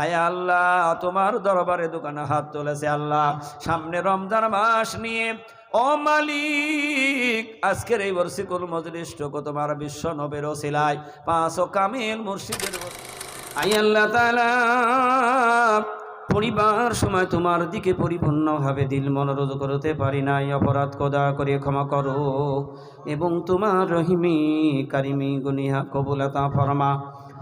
আয় আল্লাহ, তোমার দরবারে দোকানে হাত তুলেছে আল্লাহ। সামনে রমজান মাস নিয়ে, ও মালিক, আজকের এই বর্ষিকুল মজলিষ্টক তোমার বিশ্ব নবের ওসিলায়। পাঁচ ও কামিল মুর্শিদের আই আল্লাহ তাআলা, পরিবার সময় তোমার দিকে পরিপূর্ণভাবে দিল মনোরোধ করতে পারি নাই। অপরাধ কদা করে ক্ষমা করো, এবং তোমার রহিমি কারিমি গুনিহা কবুলতা ফরমা।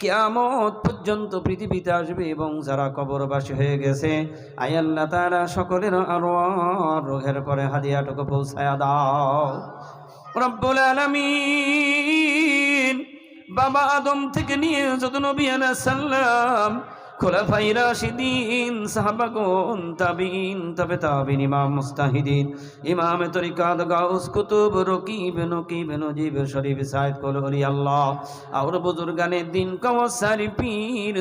কিয়ামত পর্যন্ত পৃথিবীতে আসবে এবং যারা কবরবাসী হয়ে গেছে আয়াল্লা তাআলা সকলের আরও রোহের পরে হাদিয়াটুকু পৌঁছায়া দাও। রব্বুল আলামিন বাবা আদম থেকে নিয়ে যত নবী সাল্লাম খোলাফাই তাবিন, তবে তাবিন, ইমাম মুস্তাহিদিন, ইমাম কুতুব আল্লাহ দিন পীর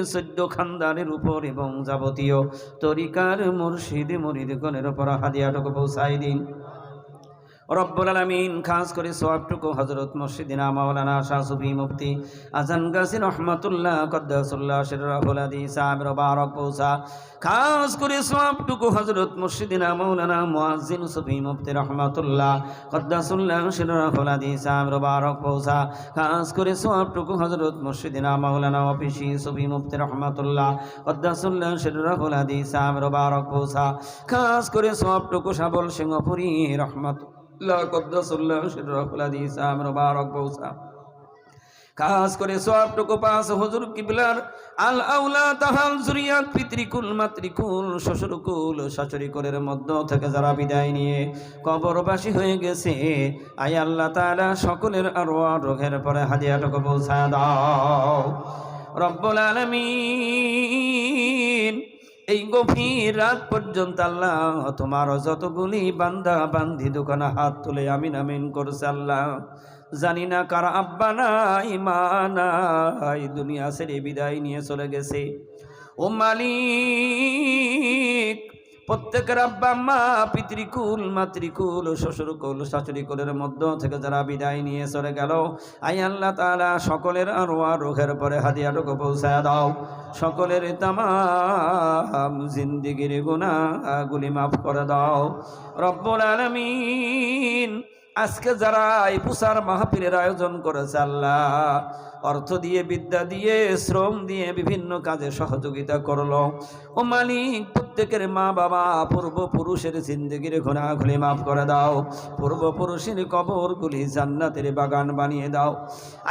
খানদানের উপর এবং যাবতীয় তরিকার মুর্শিদ মুরিদ গণের উপর হাদিয়াটুকু পৌঁছাই দিন। রব্বুল আলমিন খাস করে সোয়াবটুকু হজরত মসজিদিনা মাওলানা শাহ সুফি মুফতি আজান গাছি রহমতুল্লাহ কদ্দাসুল্লাহ শিরাহুল আদি সাহেব খাস করে সোয়াবটুকু হজরত মসজিদিনা মাওলানা মুয়াজ্জিন সুফি মুফতি রহমতুল্লাহ কদ্দাসুল্লাহ শিরাহুল আদি সাহেব বারক পৌসা খাস করে সোয়াবটুকু হজরত মসজিদিনা মাওলানা অফিসি সুফি মুফতি রহমতুল্লাহ কদ্দাসুল্লাহ শিরাহুল আদি সাহেব বারক পৌসা খাস করে সোয়াবটুকু সাবল সিংহপুরি রহমত খাস করে সবটুকু হুজুর কিবলার। আল আউলা তাহাল পিতৃকুল মাতৃকুল শ্বশুরকুল শাশুড়ি কুলের মধ্য থেকে যারা বিদায় নিয়ে কবরবাসী হয়ে গেছে আই আল্লাহ তাআলা সকলের আরও রোগের পরে হাদিয়াটুকু পৌঁছা দাও। রব্বুল আলামিন এই গভীর রাত পর্যন্ত আল্লাহ, তোমার যতগুলি বান্দা বান্ধি দোকানে হাত তুলে আমিন আমিন করছে আল্লাহ। জানি না কার আব্বা নাই, মা নাই, দুনিয়া ছেড়ে বিদায় নিয়ে চলে গেছে। ও মালিক প্রত্যেকের আব্বা মা পিতৃকুল, মাতৃকুল, শ্বশুরকুল, শাশুড়িকুলের মধ্য থেকে যারা বিদায় নিয়ে চলে গেল, আই আল্লাহ তালা সকলের আরও রোগের পরে হাদিয়াটুকু পৌঁছায় দাও। সকলের তামাম জিন্দিগির গুণাগুলি মাফ করে দাও। রব্বুল আলমিন আজকে যারা এই পুষার মাহফিলের আয়োজন করেছে আল্লাহ, অর্থ দিয়ে, বিদ্যা দিয়ে, শ্রম দিয়ে বিভিন্ন কাজে সহযোগিতা করল। ও মালিক, প্রত্যেকের মা বাবা পূর্বপুরুষের জিন্দগির ঘোরাঘুরি মাফ করে দাও। পূর্বপুরুষের কবরগুলি জান্নাতের বাগান বানিয়ে দাও।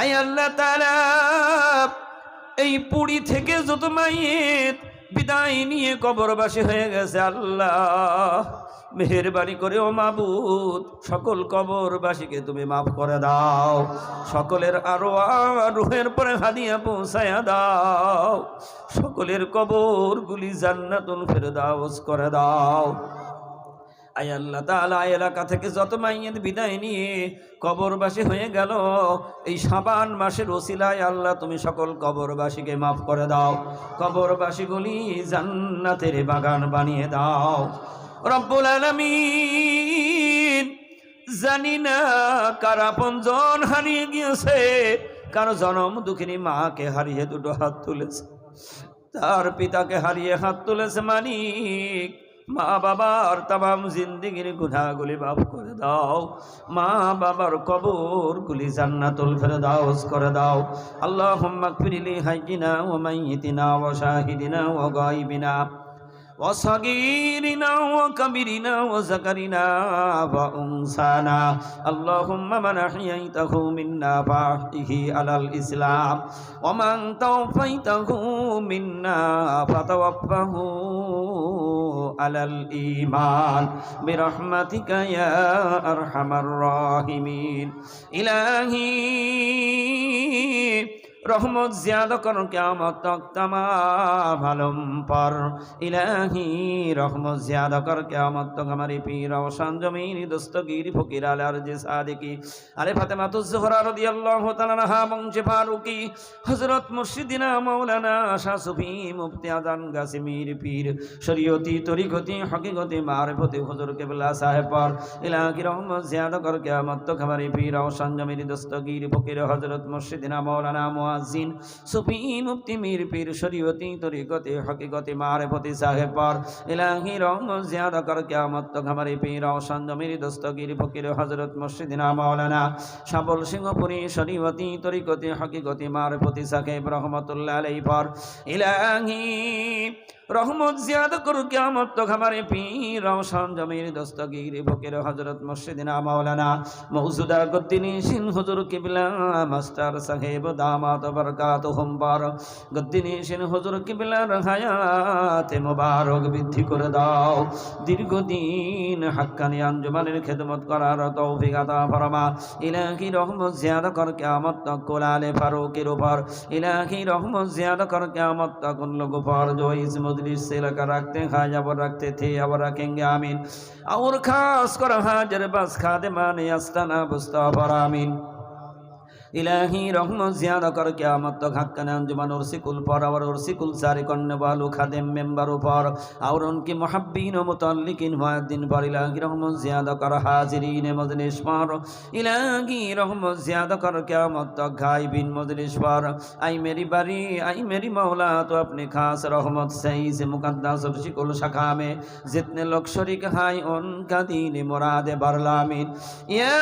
আই আল্লাহ তাআলা, এই পুরী থেকে যত মাইয়েত বিদায় নিয়ে কবরবাসী হয়ে গেছে আল্লাহ। মেহরবানি করে ও মাবুদ, সকল কবরবাসীকে তুমি মাফ করে দাও। সকলের আরও রুহের পরে হাদিয়া পৌঁছায়া দাও। সকলের কবরগুলি জান্নাতুল ফেরদাউস করে দাও। আয় আল্লাহ এই এলাকা থেকে যত মাইয়ের বিদায় নিয়ে কবরবাসী হয়ে গেল, এই সাবান মাসের ওসিলায় আল্লাহ তুমি সকল কবরবাসীকে মাফ করে দাও। কবরবাসীগুলি জান্নাতের বাগান বানিয়ে দাও। রব্বুল আলামিন জানি না কার আপনজন হারিয়ে গিয়েছে, কারও জনম দুঃখিনী মাকে হারিয়ে দুটো হাত তুলেছে, তার পিতাকে হারিয়ে হাত তুলেছে মানিক মা বাবার তাম জিন্দিগির গুনাগুলি মাফ করে দাও মা বাবার কবরগুলি জান্নাতুল ফেরদাউস করে দাও আল্লাহ ফিরিলি হাইকিনা ও মাইতিনা ও শাহিদিনা ও গাইবিনা وصغيرنا وكبيرنا وذكرنا وأنثانا اللهم من أحييته منا فأحيه على الإسلام ومن توفيته منا فتوفه على الإيمان برحمتك يا أرحم الراحمين. إلهي রহমত জিয়াদ কর কেমত তক্তমা ভালম পর। ইলাহি রহমত জিয়াদ কর কেমত তকমারি পীর। অবসান জমির দস্তগির, ফকির, আলে আর যে সাদিকি। আলে ফাতেমা তো জোহরা রদি আল্লাহ তালাহা বংশে ফারুকি। হজরত মুর্শিদিনা মৌলানা শাসুফি মুফতি আদান গাসিমির পীর। শরীয়তি, তরিকতি, হকিকতি, মারফতি, হজর কেবলা সাহেব পর। ইলাহি রহমত জিয়াদ কর কেমত তকমারি পীর। অবসান জমির দস্তগির, ফকির হজরত মুর্শিদিনা মৌলানা মোয়া মুয়াজিন সুফি মুফতি মির পীর শরীয়তি তরিকতে, হকিকতে, মারফতি সাহেব পর ইলাহি রং জিয়াদ কর কিয়ামত তো আমারে পীর অসন্দ মির দস্তগীর ফকির হযরত মুর্শিদিনা মাওলানা সাবল সিংহপুরি শরীয়তি তরিকতে, হকিকতে, মারফতি, সাহেব রহমাতুল্লাহ আলাইহি পর। ইলাহি রহমত জিয়াদ করু কেমত তো খামারে পীর রওশন জমির দস্তগীর, ফকির হজরত মুর্শিদিনা মাওলানা মৌজুদা গদ্দিনি সিং হুজুর কিবলা, মাস্টার সাহেব দামাত বরকাত হুমবার। গদ্দিনি সিং হুজুর কিবলা, রহায়াতে মোবারক বৃদ্ধি করে দাও। দীর্ঘদিন হাক্কানি আঞ্জুমানের খেদমত করার তৌফিক আতা ফরমা। ইলাহি রহমত জিয়াদ কর কেমত তো কোলালে ফারুকের উপর। ইলাহি রহমত জিয়াদ কর কেমত তো কুল্লুগুফর জয় ইসমু मजलिस से लगा रखते हैं खाजा और रखते थे और रखेंगे आमीन और खास कर हाजर बस खादे माने अस्तना बुस्ता पर आमीन ইলাহি রহমত, জিয়াদা কর, কেয়ামত তক হাক্কানে অঞ্জুমান উর্সিকুল পর, আবার উর্সিকুল সারি কন্যা বালু খাদেম মেম্বার উপর। আর উনকি মহাব্বিন ও মুতাল্লিকিন দিন পর, ইলাহি রহমত, জিয়াদা কর, হাজিরিন মজলিস পর। ইলাহি রহমত, জিয়াদা কর, কেয়ামত তক গাইবিন মজলিস পর। আই মেরি বাড়ি, আই মেরি মৌলা তো আপনি খাস রহমত সেই যে মুকদ্দাস উর্সিকুল শাখা মে। জিতনে লোক শরিক হাই উনকা দিন মোরাদে বারলামিন। ইয়া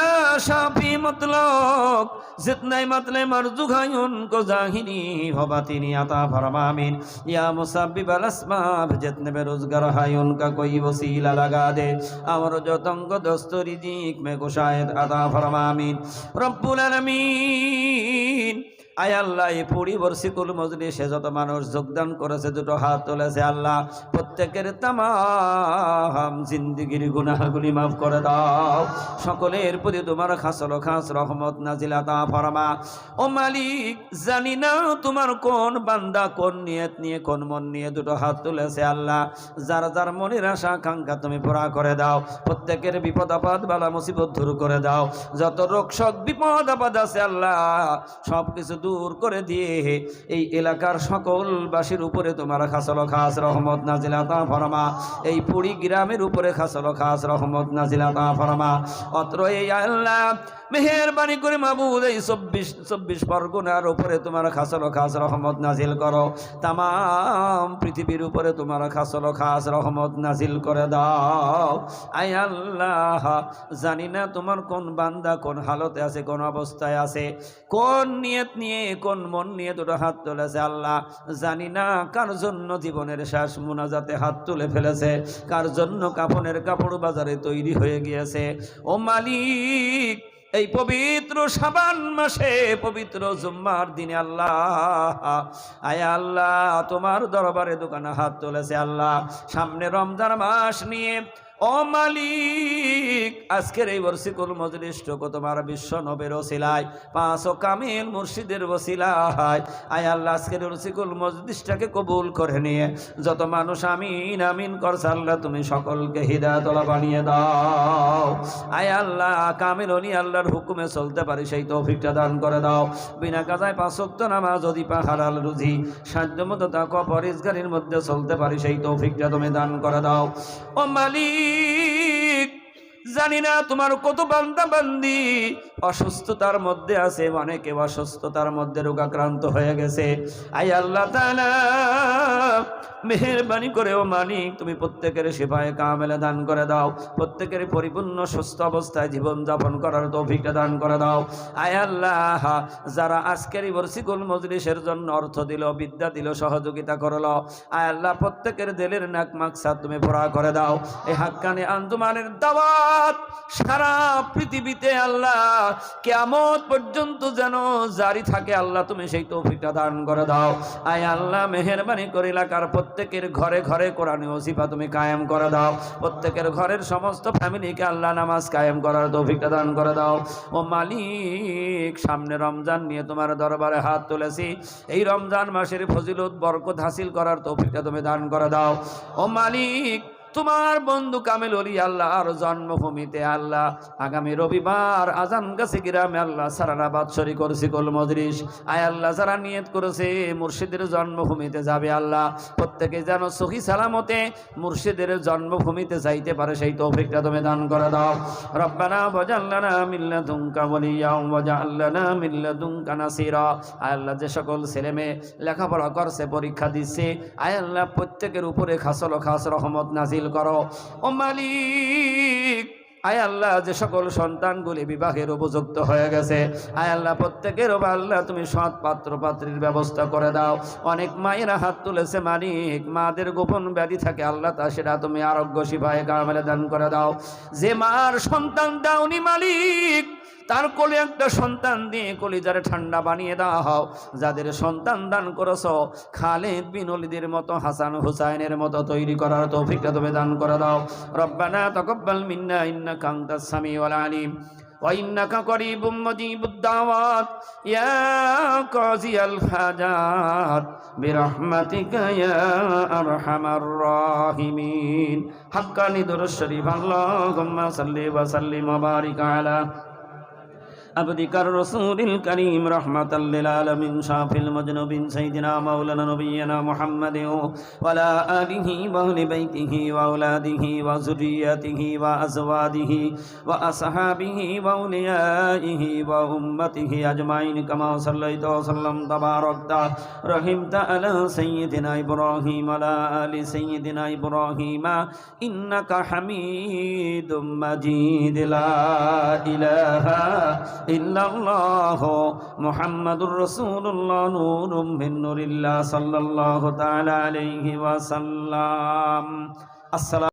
শাফি মতলক, জিত নাই মাতলে মার জুঘায়ুন কো জাহিরি হবা তিনি আতা ফরমামিন। ইয়া মুসাব্বিবাল আসমাব জিতনে বেরোজগার হায় উনকা কোই ওসিলা লাগা দে। আমার যতঙ্গ দস্তরি জিক মে গোশায়েদ আতা ফরমামিন। রব্বুল আলামিন। আয় আল্লাহ, এই পুরী বর্ষিকুল মজলিসে যত মানুষ যোগদান করেছে, দুটো হাত তুলেছে, আল্লাহ, প্রত্যেকের তামাম জিন্দিগির গুনাহগুলি মাফ করে দাও। সকলের প্রতি তোমার খাসল খাস রহমত নাজিলা তা ফরমা। ও মালিক, জানি না তোমার কোন বান্দা, কোন নিয়ত নিয়ে, কোন মন নিয়ে দুটো হাত তুলেছে, আল্লাহ, যার যার মনের আশা, আকাঙ্ক্ষা তুমি পুরা করে দাও। প্রত্যেকের বিপদ আপদ, বালা মুসিবত দূর করে দাও। যত রোগ, শোক, বিপদ, আপদ আছে, আল্লাহ সব কিছু দূর করে দিয়ে এই এলাকার সকল বাসীর উপরে তোমার খাসল খাস রহমত নাজিলা তা ফরমা। এই পুরী গ্রামের উপরে খাসল খাস রহমত নাজিলা তা ফরমা। অত্র এই আল্লাহ মেহেরবানি করে মাবুদ, এই চব্বিশ চব্বিশ পরগনার উপরে তোমার খাসল খাস রহমত নাজিল করো। তাম পৃথিবীর উপরে তোমার খাসল খাস রহমত নাজিল করে দাও। আই আল্লাহ, জানি না তোমার কোন বান্দা কোন হালতে আছে, কোন অবস্থায় আছে, কোন নিয়ত নিয়ে, কোন মন নিয়ে দুটো হাত তুলেছে আল্লাহ। জানি না কার জন্য জীবনের শ্বাস মুনাজাতে হাত তুলে ফেলেছে, কার জন্য কাপনের কাপড় বাজারে তৈরি হয়ে গিয়েছে। ও মালিক এই পবিত্র সাবান মাসে, পবিত্র জুম্মার দিনে আল্লাহ, আয় আল্লাহ, তোমার দরবারে দোকানে হাত তুলেছে আল্লাহ। সামনে রমজান মাস নিয়ে ও মালিক, আজকের এই বর্ষিকুল মজলিসটুকু তোমার বিশ্ব নবের ওসিলায়, পাঁচ ও কামিল মুর্শিদের ওসিলায়। আয় আল্লাহ, আজকের রসিকুল মজলিসটাকে কবুল করে নিয়ে, যত মানুষ আমিন আমিন করছে, আল্লাহ তুমি সকলকে হৃদয়তলা বানিয়ে দাও। আয় আল্লাহ, কামিল অনি আল্লাহর হুকুমে চলতে পারি, সেই তৌফিকটা দান করে দাও। বিনা কাজায় পাঁচক্ত নামাজ, যদি পা হালাল রুজি সাধ্য মতো তা কপরিষ্কারের মধ্যে চলতে পারি, সেই তৌফিকটা তুমি দান করে দাও। ও মালিক জানি না তোমার কত বান্দা বান্দি। অসুস্থতার মধ্যে আছে, অনেকে অসুস্থতার মধ্যে রোগাক্রান্ত হয়ে গেছে। আই আল্লাহ তাআলা, মেহরবানি করে, ও মালিক, তুমি প্রত্যেকের সেবায় কামেলে দান করে দাও। প্রত্যেকের পরিপূর্ণ সুস্থ অবস্থায় জীবন যাপন করার তৌফিকটা দান করে দাও। আয় আল্লাহ, যারা আজকের বর্ষিকুল মজলিসের জন্য অর্থ দিল, বিদ্যা দিল, সহযোগিতা করল, আয় আল্লাহ, প্রত্যেকের দিলের নাক মাকসাদ তুমি পড়া করে দাও। এই হাক্কানি আঞ্জুমানের দাওয়াত সারা পৃথিবীতে আল্লাহ পর্যন্ত যেন জারি থাকে। আল্লাহ, তুমি সেই তৌফিকটা দান করে দাও। আয় আল্লাহ, মেহরবানি করে এলাকার প্রত্যেকের ঘরে ঘরে ওসিফা তুমি কায়েম করে দাও। প্রত্যেকের ঘরের সমস্ত ফ্যামিলিকে আল্লাহ নামাজ কায়েম করার তৌফিকটা দান করে দাও। ও মালিক, সামনে রমজান নিয়ে তোমার দরবারে হাত তুলেছি। এই রমজান মাসের ফজিলত, বরকত হাসিল করার তৌফিকটা তুমি দান করে দাও। ও মালিক তোমার বন্ধু কামেল অলি আল্লাহর জন্মভূমিতে আল্লাহ। আগামী রবিবার আজান গাছে গ্রামে আল্লাহ সারানা বাৎসরি করছি কল মজরিস আয় আল্লাহ, যারা নিয়ত করেছে, মুর্শিদের জন্মভূমিতে যাবে আল্লাহ। প্রত্যেকে যেন সহি সালামতে মুর্শিদের জন্মভূমিতে যাইতে পারে, সেই তৌফিকটা তুমি দান করে দাও। রব্বানা বজাল্লানা মিল্লাতুঙ্কা ওয়ালিয়া ওয়াজআলনা মিল্লাতুঙ্কা নাসিরা। আয় আল্লাহ, যে সকল ছেলে মেয়ে লেখাপড়া করছে, পরীক্ষা দিচ্ছে, আয় আল্লাহ, প্রত্যেকের উপরে খাসল খাস রহমত নাজিল করো। ও মালিক, আয় আল্লাহ, যে সকল সন্তানগুলি বিবাহের উপযুক্ত হয়ে গেছে, আয় আল্লাহ, প্রত্যেকের ওপর আল্লাহ, তুমি সৎ পাত্র পাত্রীর ব্যবস্থা করে দাও। অনেক মায়েরা হাত তুলেছে, মালিক, মাদের গোপন ব্যাধি থাকে, আল্লাহ তা সেটা তুমি আরোগ্য শিভায় কামেলে দান করে দাও। যে মার সন্তান দাওনি মালিক তার কোলে একটা সন্তান দিয়ে কলিজারে ঠান্ডা বানিয়ে দেওয়া হও যাদের সন্তান দান করেছ খালেদ বিনলিদের মতো হাসান হুসাইনের মতো তৈরি করার তৌফিকটা তুমি দান করে দাও রব্বানা তকব্বাল মিন্না ইন্নাকা আনতাস সামিউল আলিম وإنك قريب مجيب الدعوات يا قاضي الحاجات برحمتك يا أرحم الراحمين حقا ندر الشريف اللهم صل وسلم وبارك على আবদিকার রসুলিল করিম রহমাতাল্লিল আলমিন শাফিল মজনবিন সঈদিনা মৌলানা নবীনা মোহাম্মদ ওয়ালা আলিহি বাহলি বাইতিহি ওয়াউলাদিহি ওয়া জুরিয়াতিহি ওয়া আজওয়াদিহি ওয়া আসহাবিহি ওয়া উলিয়াইহি ওয়া উম্মতিহি আজমাইন কামা সাল্লাইতা ওয়া সাল্লাম তাবারাকতা রহিমতা আলা সাইয়্যিদিনা ইব্রাহিম আলা আলি সাইয়্যিদিনা ইব্রাহিম ইন্নাকা হামিদুম মাজিদ লা ইলাহা ইল্লাল্লাহ মুহাম্মাদুর রাসূলুল্লাহ নূরুম মিন নূরিল্লাহ সাল্লাল্লাহু তাআলা আলাইহি ওয়াসাল্লাম। আসসালাম